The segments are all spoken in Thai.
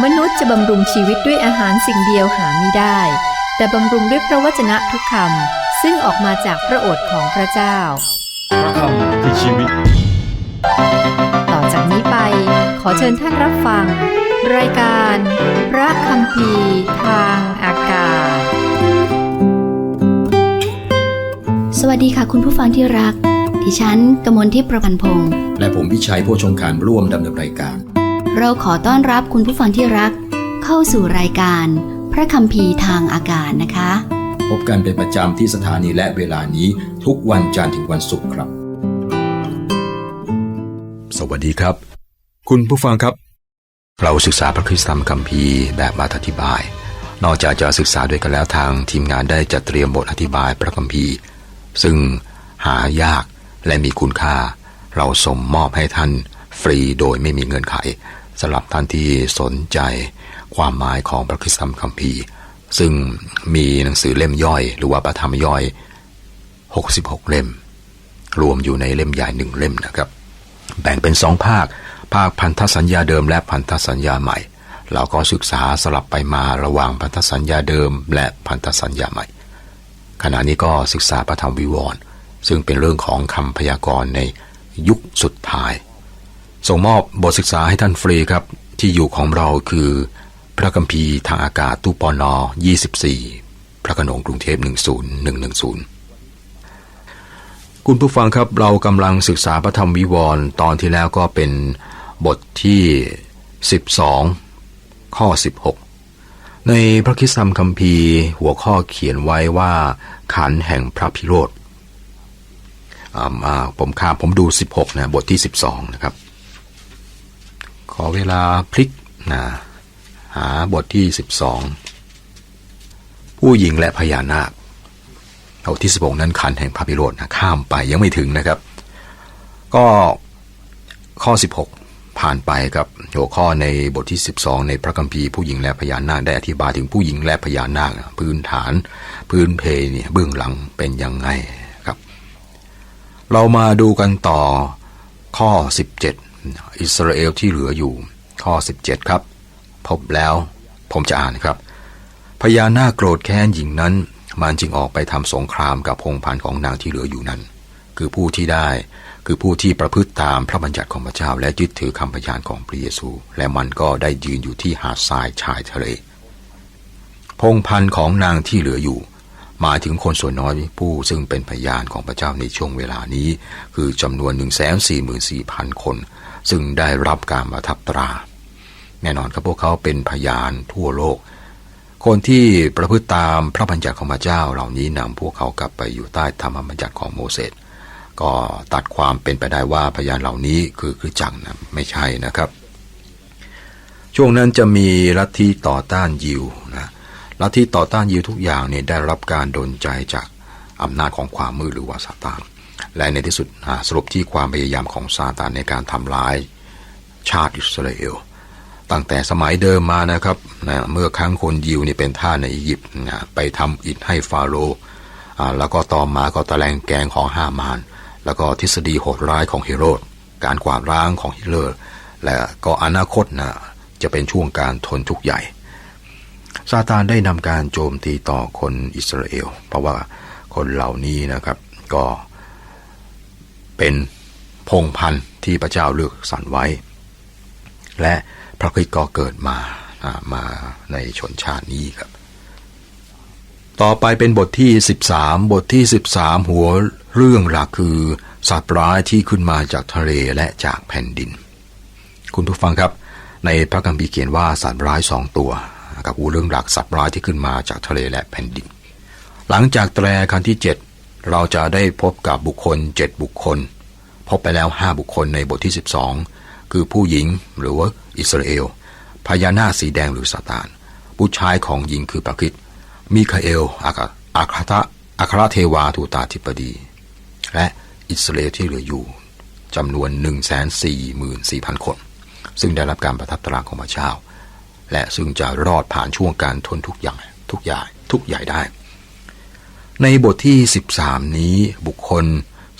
มนุษย์จะบำรุงชีวิตด้วยอาหารสิ่งเดียวหาไม่ได้ แต่บำรุงด้วยพระวจนะทุกคำซึ่งออกมาจากพระโอษฐ์ของพระเจ้า พระคำคือชีวิต ต่อจากนี้ไปขอเชิญท่านรับฟัง รายการ พระคำพีร์ทางอากาศ สวัสดีค่ะคุณผู้ฟังที่รัก ดิฉันกมลทิพย์ประพันธ์พงศ์และผมพิชัยโพชงการร่วมดำเนินรายการ เราขอต้อนรับคุณผู้ฟังที่รัก เข้าสู่รายการ พระคัมภีร์ทางอากาศนะคะ พบกันเป็นประจำที่สถานีและเวลานี้ทุกวันจันทร์ถึงวันศุกร์ครับ สวัสดีครับ คุณผู้ฟังครับ เราศึกษาพระคริสตธรรมคัมภีร์แบบมาอธิบาย นอกจากจะศึกษาด้วยกันแล้วทางทีมงานได้จัดเตรียมบทอธิบายพระคัมภีร์ ซึ่งหายากและมีคุณค่า เราส่งมอบให้ท่านฟรีโดยไม่มีเงื่อนไข สำหรับท่านที่สนใจความหมายของพระคริสตธรรมคัมภีร์ ซึ่งมีหนังสือเล่มย่อย หรือว่าประธรรมย่อย 66 เล่ม รวมอยู่ในเล่มใหญ่หนึ่งเล่มนะครับ แบ่งเป็นสองภาค ภาคพันธสัญญาเดิมและพันธสัญญาใหม่ เราก็ศึกษาสลับไปมาระหว่างพันธสัญญาเดิม และพันธสัญญาใหม่ ขณะนี้ก็ศึกษาพระธรรมวิวรณ์ซึ่งเป็นเรื่องของคำพยากรณ์ในยุคสุดท้าย ส่งมอบบทศึกษาให้ท่านฟรีครับ ที่อยู่ของเราคือ พระคัมภีร์ทางอากาศตู้ปอนอ24 พระขนงกรุงเทพ10110 คุณผู้ฟังครับเรากำลังศึกษาพระธรรมวิวรณ์ตอนที่แล้วก็เป็นบทที่ 12 ข้อ 16 ในพระคิสตธรรมคัมภีร์ หัวข้อเขียนไว้ว่าขันแห่งพระพิโรธอ่าผมข้ามผมดู 16 นะ บทที่ 12 นะครับ ขอเวลาพลิกนะหาบทที่ 12 ผู้หญิงและพญานาคเอาที่ 16 นั้นขันแห่งพระพิโรธนะข้ามไปยังไม่ถึงนะครับ ก็ข้อ 16 ผ่านไปกับหัวข้อในบทที่ 12 ในพระคัมภีร์ผู้หญิงและพญานาคได้อธิบายถึงผู้หญิงและพญานาคพื้นฐานพื้นเพเนี่ยเบื้องหลังเป็นยังไงครับ เรามาดูกันต่อข้อ 17 อิสราเอลที่เหลืออยู่ข้อ 17 ครับ พบแล้วผมจะอ่านครับ พญานาคโกรธแค้นหญิงนั้น มันจึงออกไปทำสงครามกับพงพันของนางที่เหลืออยู่นั้น คือผู้ที่ได้คือผู้ที่ประพฤติตามพระบัญญัติของพระเจ้า และยึดถือคำพยานของพระเยซู และมันก็ได้ยืนอยู่ที่หาดทรายชายทะเล พงพันของนางที่เหลืออยู่หมายถึงคนส่วนน้อยผู้ซึ่งเป็นพยานของพระเจ้าในช่วงเวลานี้ คือจำนวน 1 4 4 0 0 0 คน ซึ่งได้รับการประทับตรา แน่นอนครับพวกเขาเป็นพยานทั่วโลก คนที่ประพฤติตามพระบัญญัติของพระเจ้าเหล่านี้นำพวกเขากลับไปอยู่ใต้ธรรมบัญญัติของโมเสสก็ตัดความเป็นไปได้ว่าพยานเหล่านี้คือคือจักนะไม่ใช่นะครับ ช่วงนั้นจะมีลัทธิต่อต้านยิวนะลัทธิต่อต้านยิวทุกอย่างเนี่ยได้รับการดลใจจากอำนาจของความมืดหรือว่าซาตาน และในที่สุดสรุปที่ความพยายามของซาตานในการทำลายชาติอิสราเอลตั้งแต่สมัยเดิมมานะครับนะเมื่อครั้งคนยิวนี่เป็นท่าในอียิปต์นะไปทำอิฐให้ฟาโรห์แล้วก็ต่อมาก็ตะแลงแกงของฮามาน แล้วก็ทฤษฎีโหดร้ายของเฮโรดการกวาดล้างของฮิตเลอร์ และก็อนาคตนะจะเป็นช่วงการทนทุกข์ใหญ่ซาตานได้นำการโจมตีต่อคนอิสราเอล เพราะว่าคนเหล่านี้นะครับก็ เป็นพงพันธุ์ที่พระเจ้าเลือกสรรไว้ และพระคริสต์ก็เกิดมาอ่ามาในชนชาตินี้ครับ ต่อไปเป็นบทที่ 13 บทที่ 13 หัวเรื่องหลักคือสัตว์ร้ายที่ขึ้นมาจากทะเลและจากแผ่นดิน คุณผู้ฟังครับ ในพระคัมภีร์เขียนว่าสัตว์ร้ายสองตัวกับหัวเรื่องหลักสัตว์ร้ายที่ขึ้นมาจากทะเลและแผ่นดิน หลังจากแตรคันที่ 7 เราจะได้พบกับบุคคล 7 บุคคล พบไปแล้ว 5 บุคคลในบทที่ 12 คือผู้หญิงหรือว่าอิสราเอลพญานาคสีแดงหรือซาตาน ผู้ชายของหญิงคือปาคิดมิคาเอลอาคาอาคาตะอัครเทวาทูตาธิปดี และอิสราเอลที่เหลืออยู่จำนวน 1 4 4 0 0 0 คน ซึ่งได้รับการประทับตราของพระเจ้า และซึ่งจะรอดผ่านช่วงการทนทุกอย่างทุกอย่างทุกใหญ่ได้ ในบทที่ 13 นี้บุคคล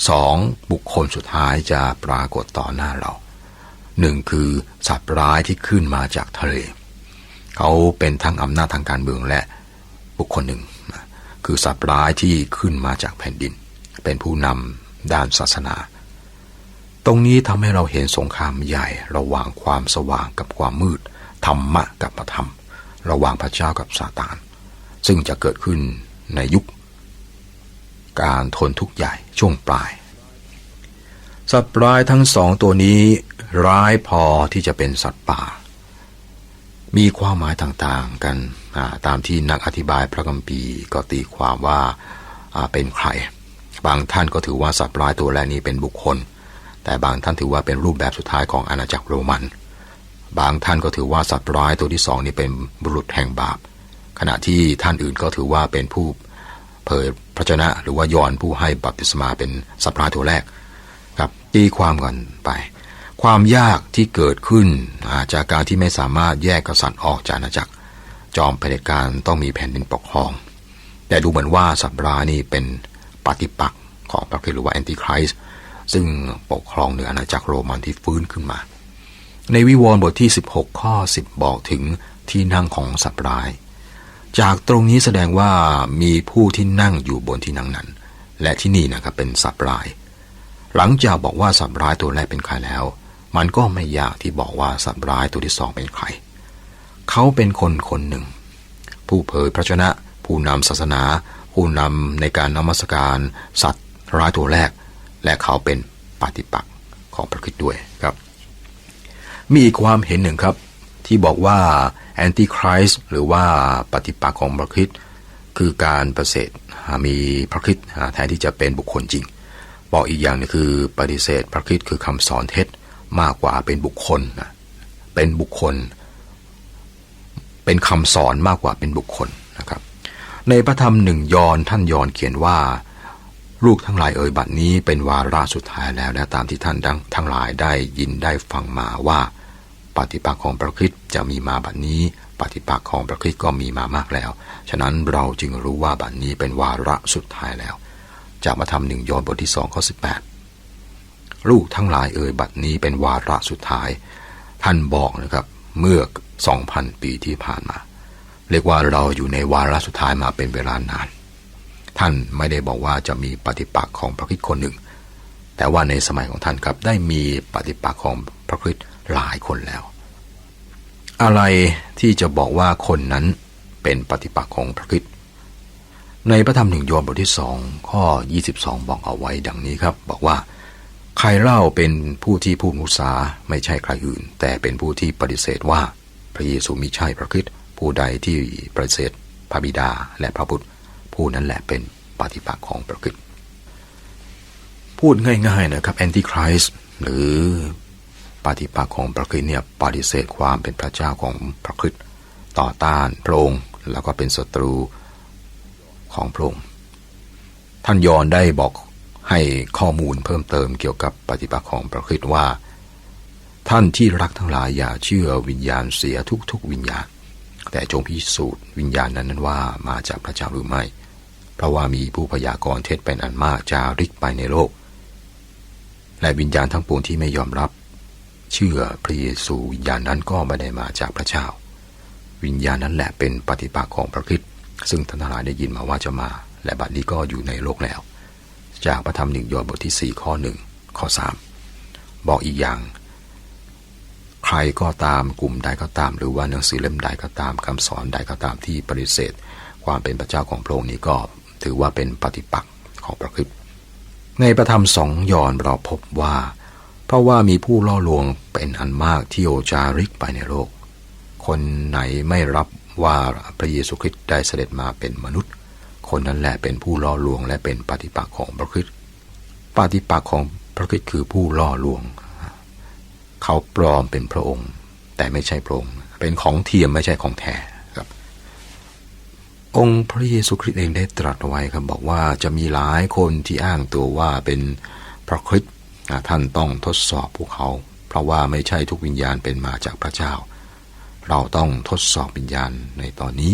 สองบุคคลสุดท้ายจะปรากฏต่อหน้าเราหนึ่งคือสัตว์ร้ายที่ขึ้นมาจากทะเล เขาเป็นทั้งอำนาจทางการเมืองและบุคคลหนึ่ง คือสัตว์ร้ายที่ขึ้นมาจากแผ่นดิน เป็นผู้นำด้านศาสนา ตรงนี้ทำให้เราเห็นสงครามใหญ่ระหว่างความสว่างกับความมืด ธรรมะกับอธรรม ระหว่างพระเจ้ากับซาตาน ซึ่งจะเกิดขึ้นในยุค การทนทุกข์ใหญ่ช่วงปลาย สัตว์ร้ายทั้งสองตัวนี้ร้ายพอที่จะเป็นสัตว์ป่า มีความหมายต่างๆกันตามที่นักอธิบายพระคัมภีก็ตีความว่าเป็นใคร บางท่านก็ถือว่าสัตว์ร้ายตัวแรกนี้เป็นบุคคล แต่บางท่านถือว่าเป็นรูปแบบสุดท้ายของอาณาจักรโรมัน บางท่านก็ถือว่าสัตว์ร้ายตัวที่สองนี้เป็นบุรุษแห่งบาป ขณะที่ท่านอื่นก็ถือว่าเป็นผู้เผย พระชนะ หรือว่ายอนผู้ให้บัพติศมาเป็นสัตว์ร้าตัวแรกครับตีความกันไป ความยากที่เกิดขึ้นาจากการที่ไม่สามารถแยกกษัตริย์ออกจากอาณาจักร จอมเผด็จการต้องมีแผ่นดินปกครอง แต่ดูเหมือนว่าสัตว์ร้านี่เป็นปฏิปักษ์ของพระคริสต์หรือว่าแอนติคริสต์ซึ่งปกครองเหนืออาณาจักรโรมันที่ฟื้นขึ้นมา ในวิวรณ์บทที่ 16 ข้อ 10 บอกถึงที่นั่งของสัตว์ร้าย จากตรงนี้แสดงว่ามีผู้ที่นั่งอยู่บนที่นั่งนั้น และที่นี่นะครับเป็นสัตว์ร้าย หลังจากบอกว่าสัตว์ร้ายตัวแรกเป็นใครแล้ว มันก็ไม่ยากที่บอกว่าสัตว์ร้ายตัวที่สองเป็นใคร เขาเป็นคนคนหนึ่ง ผู้เผยพระชนะ ผู้นำศาสนา ผู้นำในการนมัสการ สัตว์ร้ายตัวแรก และเขาเป็นปฏิปักษ์ของพระคริสต์ด้วยครับ มีอีกความเห็นหนึ่งครับ ที่บอกว่า แอนติคริสต์หรือว่าปฏิปักษ์ของพระคริสต์คือการประเสริฐมีพระคริสต์แทนที่จะเป็นบุคคลจริง บอกอีกอย่างหนึงคือปฏิเสธพระคริสต์คือคำสอนเท็จมากกว่าเป็นบุคคลเป็นบุคคล เป็นคำสอนมากกว่าเป็นบุคคลนะครับ ในพระธรรมหนึ่งยอนท่านยอนเขียนว่าลูกทั้งหลายเอ่ยบัดนี้เป็นวาระสุดท้ายแล้วและตามที่ท่านดังทั้งหลายได้ยินได้ฟังมาว่า ปฏิปักษ์ของพระคริสต์จะมีมาบัดนี้ ปฏิปักษ์ของพระคริสต์ก็มีมามากแล้ว ฉะนั้นเราจึงรู้ว่าบัดนี้เป็นวาระสุดท้ายแล้ว จากมาทำหนึ่งยอนบทที่สองข้อสิบแปดลูกทั้งหลายเอ่ยบัดนี้เป็นวาระสุดท้าย ท่านบอกนะครับเมื่อสองพันปีที่ผ่านมา เรียกว่าเราอยู่ในวาระสุดท้ายมาเป็นเวลานาน ท่านไม่ได้บอกว่าจะมีปฏิปักษ์ของพระคริสต์คนหนึ่ง แต่ว่าในสมัยของท่านครับได้มีปฏิปักษ์ของพระคริสต์ หลายคนแล้ว อะไรที่จะบอกว่าคนนั้นเป็นปฏิปักษ์ของพระคริสต์ในพระธรรมหนึ่งโยนบทที่สองข้อ 22 บอกเอาไว้ดังนี้ครับ บอกว่า ใครเล่าเป็นผู้ที่พูดมุสาไม่ใช่ใครอื่น แต่เป็นผู้ที่ปฏิเสธว่าพระเยซูมิใช่พระคริสต์ผู้ใดที่ปฏิเสธพระบิดาและพระบุตร ผู้นั้นแหละเป็นปฏิปักษ์ของพระคริสต์พูดง่ายๆนะครับแอนติคริสต์หรือ ปฏิปักษ์ของพระคริสเนี่ยปฏิเสธความเป็นพระเจ้าของพระคริสต่อต้านพระองค์แล้วก็เป็นศัตรูของพระองค์ท่านยอนได้บอกให้ข้อมูลเพิ่มเติมเกี่ยวกับปฏิปักษ์ของพระคริสว่า ท่านที่รักทั้งหลายอย่าเชื่อวิญญาณเสียทุกๆวิญญาณ แต่จงพิสูจน์วิญญาณนั้นนั้นว่ามาจากพระเจ้าหรือไม่ เพราะว่ามีผู้พยากรณ์เท็จเป็นอันมากจาริกไปในโลก และวิญญาณทั้งปวงที่ไม่ยอมรับ เชื่อพระเยซูวิญญาณนั้นก็ไม่ได้มาจากพระเจ้า วิญญาณนั้นแหละเป็นปฏิปักษ์ของพระคริสต์ซึ่งท่านทั้งหลายได้ยินมาว่าจะมา และบัดนี้ก็อยู่ในโลกแล้ว จากพระธรรมหนึ่งยอห์นบทที่ 4 ข้อ 1 ข้อ 3 บอกอีกอย่าง ใครก็ตามกลุ่มใดก็ตาม หรือว่าหนังสือเล่มใดก็ตามคำสอนใดก็ตามที่ปฏิเสธ ความเป็นพระเจ้าของพระองค์นี้ก็ถือว่าเป็นปฏิปักษ์ของพระคริสต์ในพระธรรมสองยอห์นเราพบว่า เพราะว่ามีผู้ล่อลวงเป็นอันมากที่โอจาริกไปในโลก คนไหนไม่รับว่าพระเยซูคริสต์ได้เสด็จมาเป็นมนุษย์ คนนั้นแหละเป็นผู้ล่อลวงและเป็นปฏิปักษ์ของพระคริสต์ปฏิปักษ์ของพระคริสต์คือผู้ล่อลวง เขาปลอมเป็นพระองค์ แต่ไม่ใช่พระองค์ เป็นของเทียมไม่ใช่ของแท้ครับ องค์พระเยซูคริสต์เองได้ตรัสไว้ครับบอกว่าจะมีหลายคนที่อ้างตัวว่าเป็นพระคริสต์ ท่านต้องทดสอบพวกเขา เพราะว่าไม่ใช่ทุกวิญญาณเป็นมาจากพระเจ้า เราต้องทดสอบวิญญาณในตอนนี้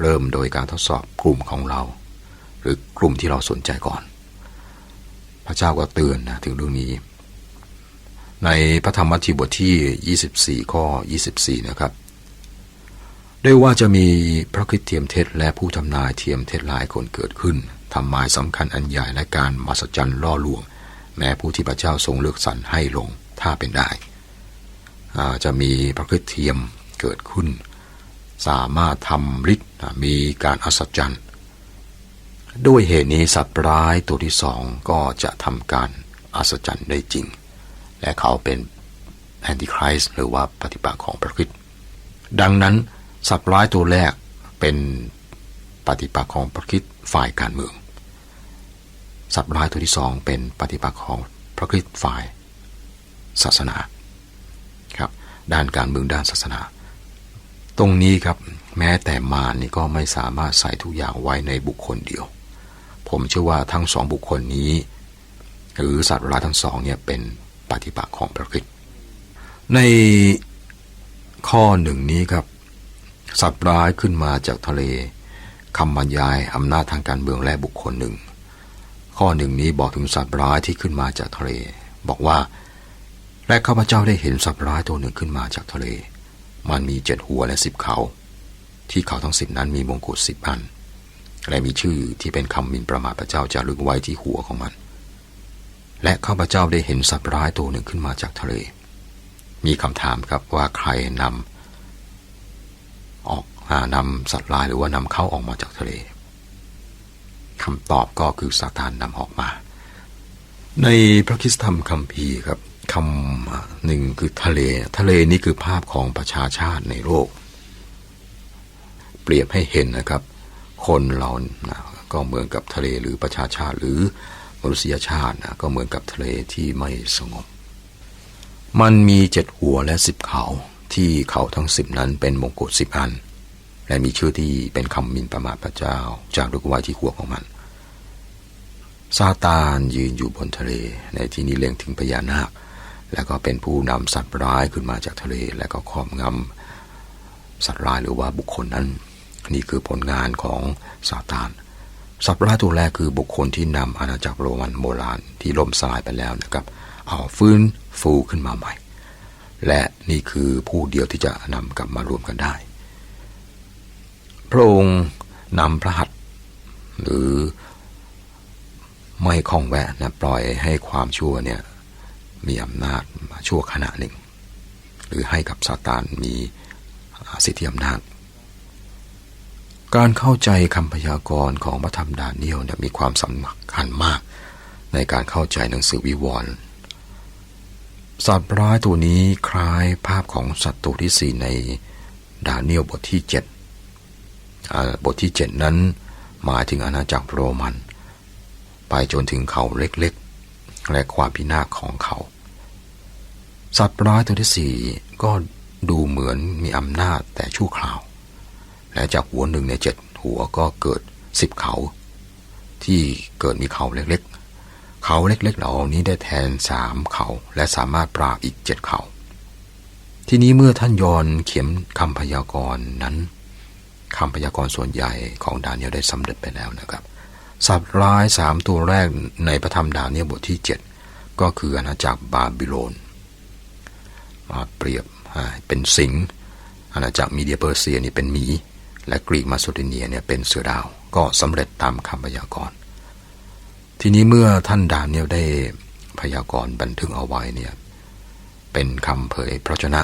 เริ่มโดยการทดสอบกลุ่มของเรา หรือกลุ่มที่เราสนใจก่อน พระเจ้าก็เตือนนะถึงเรื่องนี้ ในพระธรรมมัทธิวบทที่ 24 ข้อ 24 นะครับด้วยว่าจะมีพระคริสต์เทียมเท็จและผู้ทำนายเทียมเท็จหลายคนเกิดขึ้นทำหมายสำคัญอันใหญ่และการมหัศจรรย์ล่อลวง แม้ผู้ที่พระเจ้าทรงเลือกสรรให้ลงถ้าเป็นได้ จะมีพระคริสเทียมเกิดขึ้น สามารถทำฤทธิ์มีการอัศจรรย์ด้วยเหตุนี้สัตว์ร้ายตัวที่สองก็จะทำการอัศจรรย์ได้จริง และเขาเป็นแอนติคริสต์หรือว่าปฏิปักษ์ของพระคริสต์ดังนั้นสัตว์ร้ายตัวแรกเป็นปฏิปักษ์ของพระคริสต์ฝ่ายการเมือง สัตว์ร้ายตัวที่สองเป็นปฏิปักษ์ของพระคริสต์ฝ่ายศาสนาครับด้านการเมืองด้านศาสนา ตรงนี้ครับแม้แต่มารนี่ก็ไม่สามารถใส่ทุกอย่างไว้ในบุคคลเดียว ผมเชื่อว่าทั้งสองบุคคลนี้ หรือสัตว์ร้ายทั้งสองเนี่ยเป็นปฏิปักษ์ของพระคริสต์ในข้อหนึ่งนี้ครับ สัตว์ร้ายขึ้นมาจากทะเลคำบรรยายอำนาจทางการเมืองและบุคคลหนึ่ง ข้อหนึ่งนี้บอกถึงสัตว์ร้ายที่ขึ้นมาจากทะเล บอกว่า และข้าพเจ้าได้เห็นสัตว์ร้ายตัวหนึ่งขึ้นมาจากทะเล มันมีเจ็ดหัวและสิบเขา ที่เขาทั้งสิบนั้นมีมงกุฎสิบอัน และมีชื่อที่เป็นคำมินประมาทพระเจ้าจะลึกไว้ที่หัวของมัน และข้าพเจ้าได้เห็นสัตว์ร้ายตัวหนึ่งขึ้นมาจากทะเล มีคำถามครับว่าใครนำออกนำสัตว์ร้ายหรือว่านำเข้าออกมาจากทะเล คำตอบก็คือซาตานนำออกมา ในพระคริสตธรรมคัมภีร์ครับคำหนึ่งคือทะเล ทะเลนี่คือภาพของประชาชาติในโลก เปรียบให้เห็นนะครับ คนเรานะก็เหมือนกับทะเลหรือประชาชาติหรือมนุษยชาตินะก็เหมือนกับทะเลที่ไม่สงบ มันมีเจ็ดหัวและสิบเขาที่เขาทั้งสิบนั้นเป็นมงกุฎสิบอัน และมีชื่อที่เป็นคำมินประมาทพระเจ้า จากลูกไว้ที่หัวของมัน ซาตานยืนอยู่บนทะเล ในที่นี้เล็งถึงพญานาค แล้วก็เป็นผู้นำสัตว์ร้ายขึ้นมาจากทะเล แล้วก็ครอบงำสัตว์ร้ายหรือว่าบุคคลนั้น นี่คือผลงานของซาตานสัตว์ร้ายตัวแรกคือบุคคลที่นำอาณาจักรโรมันโบราณที่ล่มสลายไปแล้วนะครับ เอาฟื้นฟูขึ้นมาใหม่ และนี่คือผู้เดียวที่จะนำกลับมารวมกันได้ พระองค์นำพระหัตถ์หรือไม่คล้องแวะนะปล่อยให้ความชั่วเนี่ยมีอำนาจมาชั่วขณะหนึ่ง หรือให้กับซาตานมีสิทธิอำนาจ การเข้าใจคำพยากรณ์ของพระธรรมดาเนียลเนี่ยมีความสำคัญมากในการเข้าใจหนังสือวิวรณ์สัตว์ร้ายตัวนี้คล้ายภาพของสัตว์ตัวที่สี่ในดาเนียลบทที่เจ็ด บทที่เจ็ดนั้นหมายถึงอาณาจักรโรมัน ไปจนถึงเขาเล็กๆ และความพินาศของเขา สัตว์ร้ายตัวที่สี่ก็ดูเหมือนมีอำนาจแต่ชั่วคราว และจากหัวหนึ่งในเจ็ดหัวก็เกิดสิบเขา ที่เกิดมีเขาเล็กๆ เขาเล็กๆเหล่านี้ได้แทนสามเขา และสามารถปราบอีกเจ็ดเขา ทีนี้เมื่อท่านยอนเขียนคำพยากรณ์นั้น คำพยากรณ์ส่วนใหญ่ของดาเนียลได้สำเร็จไปแล้วนะครับ สัตว์ร้ายสามตัวแรกในพระธรรมดาเนียลบทที่เจ็ดก็คืออาณาจักรบาบิโลน มาเปรียบเป็นสิงห์อาณาจักรมีเดียเปอร์เซียนี่เป็นหมี และกรีกมาโซเดเนียเนี่ยเป็นเสือดาว ก็สำเร็จตามคำพยากรณ์ ทีนี้เมื่อท่านดาเนียลได้พยากรณ์บันทึกเอาไว้เนี่ยเป็นคำเผยพระชนะ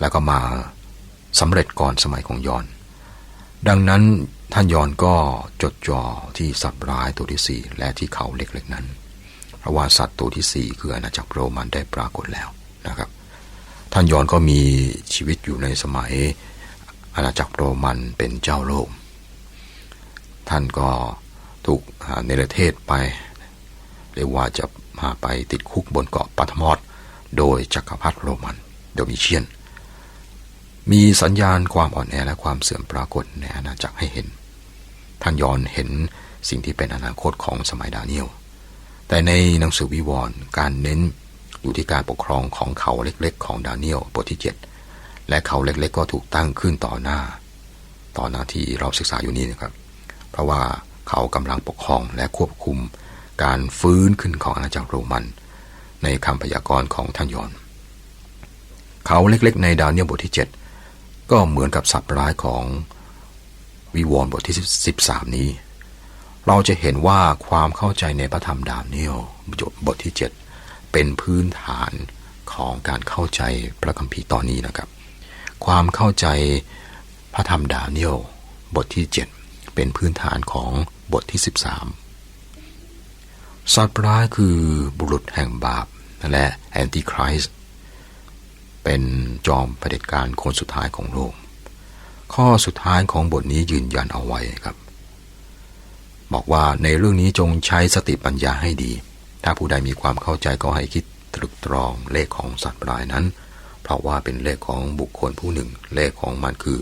แล้วก็มาสำเร็จก่อนสมัยของยอน ดังนั้นท่านยอนก็จดจ่อที่สัตว์ร้ายตัวที่สี่และที่เขาเล็กๆนั้น เพราะว่าสัตว์ตัวที่สี่คืออาณาจักรโรมันได้ปรากฏแล้วนะครับ ท่านยอนก็มีชีวิตอยู่ในสมัยอาณาจักรโรมันเป็นเจ้าโลก ท่านก็ถูกเนรเทศไป เรียกว่าจะพาไปติดคุกบนเกาะปัทมอสโดยจักรพรรดิโรมันโดมิเชียน มีสัญญาณความอ่อนแอและความเสื่อมปรากฏในอาณาจักรให้เห็น ท่านยอนเห็นสิ่งที่เป็นอนาคตของสมัยดาเนียล แต่ในหนังสือวิวรณ์การเน้นอยู่ที่การปกครองของเขาเล็กๆ ของดาเนียลบทที่ 7 และเขาเล็กๆ ก็ถูกตั้งขึ้นต่อหน้า ต่อหน้าที่เราศึกษาอยู่นี้นะครับ เพราะว่าเขากำลังปกครองและควบคุมการฟื้นขึ้นของอาณาจักรโรมัน ในคำพยากรณ์ของท่านยอน เขาเล็กๆ ในดาเนียลบทที่ 7 ก็เหมือนกับสัตว์ร้ายของวิวรณ์บทที่ 13 นี้ เราจะเห็นว่าความเข้าใจในพระธรรมดาเนียลบทที่ 7 เป็นพื้นฐานของการเข้าใจพระคัมภีร์ตอนนี้นะครับ ความเข้าใจพระธรรมดาเนียลบทที่ 7 เป็นพื้นฐานของบทที่ 13 สัตว์ร้ายคือบุรุษแห่งบาปและแอนติคริสต์ เป็นจอมเผด็จการคนสุดท้ายของโลก ข้อสุดท้ายของบทนี้ยืนยันเอาไว้ครับ บอกว่าในเรื่องนี้จงใช้สติปัญญาให้ดี ถ้าผู้ใดมีความเข้าใจก็ให้คิดตรึกตรองเลขของสัตว์รายนั้น เพราะว่าเป็นเลขของบุคคลผู้หนึ่ง เลขของมันคือ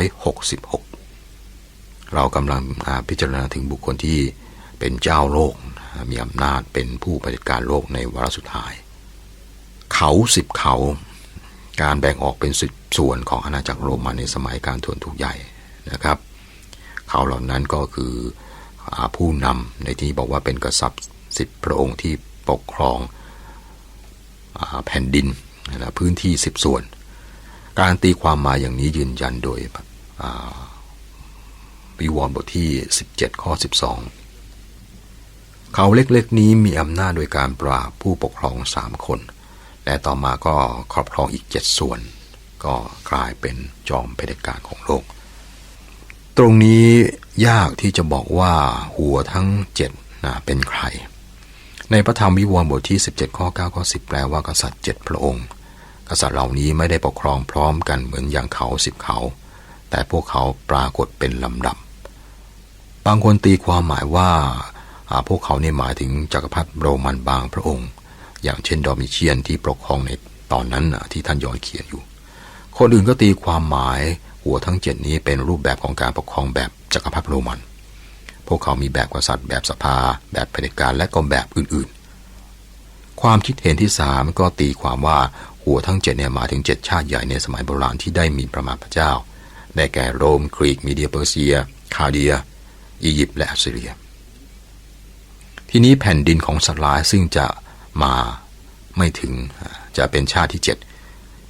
666 เรากำลังพิจารณาถึงบุคคลที่เป็นเจ้าโลก มีอำนาจเป็นผู้ปฏิการโลกในวาระสุดท้าย เขาสิบเขา การแบ่งออกเป็นสิบส่วนของอาณาจักรโรมันในสมัยการทวนทุกใหญ่นะครับ เขาเหล่านั้นก็คืออผู้นำในที่บอกว่าเป็นกษัตริย์สิบพระองค์ที่ปกครองอแผ่นดินนะพื้นที่สิบส่วน การตีความมาอย่างนี้ยืนยันโดยวิวรณ์บทที่ 17 ข้อ 12 เขาเล็กๆนี้มีอำนาจโดยการปราบผู้ปกครองสามคน และต่อมาก็ครอบครองอีกเจ็ดส่วน ก็กลายเป็นจอมเผด็จการของโลก ตรงนี้ยากที่จะบอกว่าหัวทั้งเจ็ดนะเป็นใคร ในพระธรรมวิวรณ์บทที่ 17 ข้อ 9 ข้อ 10 แปลว่ากษัตริย์เจ็ดพระองค์ กษัตริย์เหล่านี้ไม่ได้ปกครองพร้อมกันเหมือนอย่างเขาสิบเขา แต่พวกเขาปรากฏเป็นลำดับบางคนตีความหมายว่าอ่าพวกเขาเนี่ยหมายถึงจักรพรรดิโรมันบางพระองค์ อย่างเช่นดอมิเชียนที่ปกครองในตอนนั้นที่ท่านยอนเขียนอยู่ คนอื่นก็ตีความหมายหัวทั้งเจ็ดนี้เป็นรูปแบบของการปกครองแบบจักรพรรดิโรมัน พวกเขามีแบบกษัตริย์ แบบสภา แบบเผด็จการและก็แบบอื่นๆ ความคิดเห็นที่สามก็ตีความว่าหัวทั้งเจ็ดเนี่ยหมายถึงเจ็ดชาติใหญ่ในสมัยโบราณที่ได้มีประมาณพระเจ้า ได้แก่โรมกรีกมีเดียเปอร์เซีย คาเดีย อียิปต์และอัสซีเรีย ทีนี้แผ่นดินของสัตว์ร้ายซึ่งจะ มาไม่ถึงจะเป็นชาติที่เจ็ด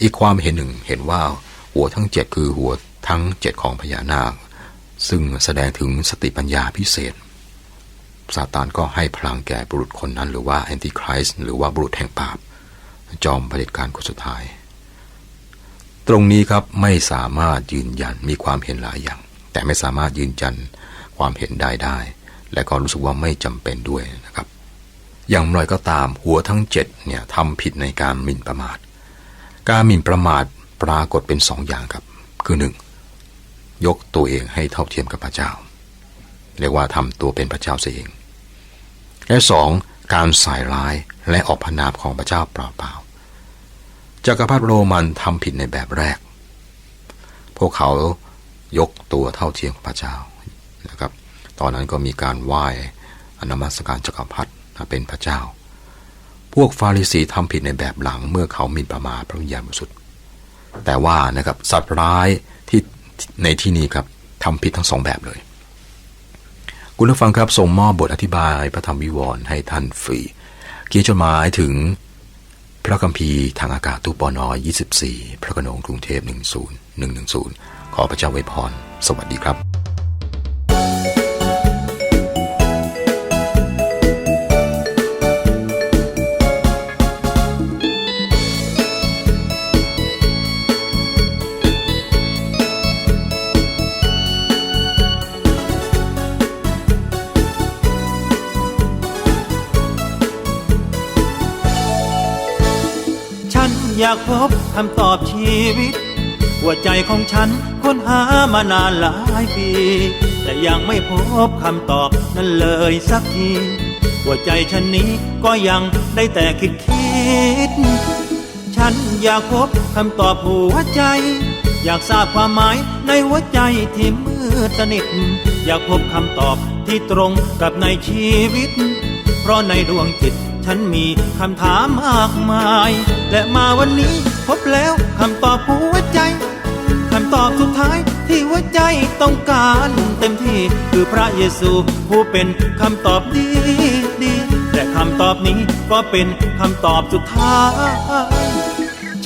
อีกความเห็นหนึ่งเห็นว่าหัวทั้งเจ็ดคือหัวทั้งเจ็ดของพญานาค ซึ่งแสดงถึงสติปัญญาพิเศษซาตานก็ให้พลังแก่บุรุษคนนั้น หรือว่าแอนติคริสต์หรือว่าบุรุษแห่งบาปจอมเผด็จการคนสุดท้าย ตรงนี้ครับไม่สามารถยืนยันมีความเห็นหลายอย่าง แต่ไม่สามารถยืนยันความเห็นได้ได้ และก็รู้สึกว่าไม่จำเป็นด้วยนะครับ อย่างไรก็ตามหัวทั้งเจ็ดเนี่ยทำผิดในการหมิ่นประมาท การหมิ่นประมาทปรากฏเป็นสองอย่างครับ คือหนึ่งยกตัวเองให้เท่าเทียมกับพระเจ้า เรียกว่าทำตัวเป็นพระเจ้าเสียเอง และสองการใส่ร้ายและออกพนามของพระเจ้าเปล่าๆจักรพรรดิโรมันทำผิดในแบบแรก พวกเขายกตัวเท่าเทียมกับพระเจ้านะครับ ตอนนั้นก็มีการไหว้อนมัสการจักรพรรดิ เป็นพระเจ้า พวกฟาริสีทำผิดในแบบหลังเมื่อเขาหมินประมาทพระวิญญาณบริสุทธิ์แต่ว่านะครับสัตว์ร้ายที่ในที่นี้ครับทำผิดทั้งสองแบบเลย คุณผู้ฟังครับส่งมอบบทอธิบายพระธรรมวิวรณ์ให้ท่านฟรีเขียนจดหมายถึงพระคัมภีร์ทางอากาศตู้ปอนอ24 พระโขนงกรุงเทพ 10110 ขอพระเจ้าไวพร สวัสดีครับ อยากพบคำตอบชีวิต หัวใจของฉันค้นหามานานหลายปี แต่ยังไม่พบคำตอบนั้นเลยสักที หัวใจฉันนี้ก็ยังได้แต่คิดคิด ฉันอยากพบคำตอบหัวใจ อยากทราบความหมายในหัวใจที่มืดสนิท อยากพบคำตอบที่ตรงกับในชีวิต เพราะในดวงจิต ฉันมีคำถามมากมาย และมาวันนี้พบแล้วคำตอบหัวใจคำตอบสุดท้ายที่หัวใจต้องการเต็มที่คือพระเยซู ผู้เป็นคำตอบดีดีและคำตอบนี้ก็เป็นคำตอบสุดท้าย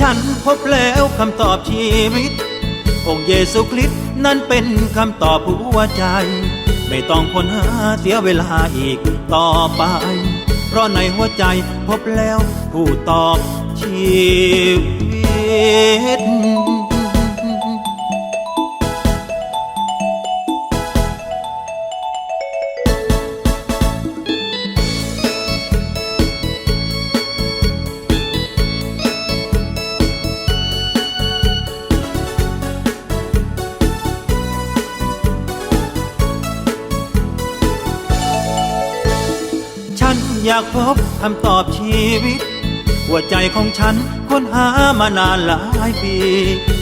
ฉันพบแล้วคำตอบชีวิต องค์เยซูคริสต์นั้นเป็นคำตอบหัวใจ ไม่ต้องค้นหาเสียเวลาอีกต่อไป ราะในหัวใจพบแล้วผู้ตอบชีวิตากพบคำตอบชีวิต หัวใจของฉันค้นหามานานหลายปี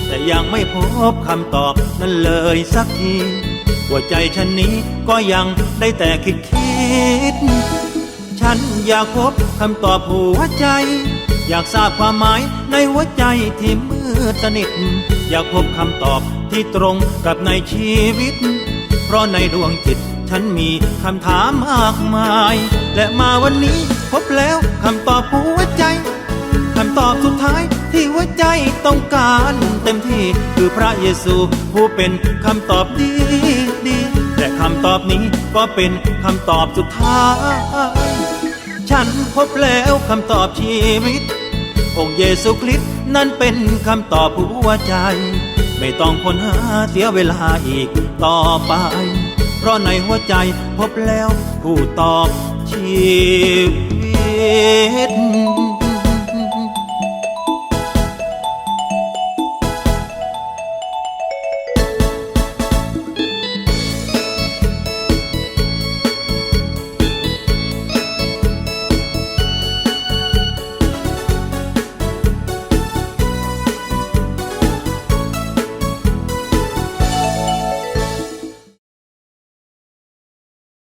แต่ยังไม่พบคำตอบนั้นเลยสักที หัวใจฉันนี้ก็ยังได้แต่คิดคิด ฉันอยากพบคำตอบหัวใจ อยากทราบความหมายในหัวใจที่มืดสนิท อยากพบคำตอบที่ตรงกับในชีวิต เพราะในดวงจิต ฉันมีคำถามมากมาย และมาวันนี้พบแล้วคำตอบหัวใจคำตอบสุดท้ายที่หัวใจต้องการเต็มที่คือพระเยซูผู้เป็นคำตอบดีดีและคำตอบนี้ก็เป็นคำตอบสุดท้าย ฉันพบแล้วคำตอบชีวิต องค์เยซูคริสต์นั้นเป็นคำตอบหัวใจ ไม่ต้องค้นหาเสียเวลาอีกต่อไป ราะในหัวใจพบแล้วผู้ตอบชีวิต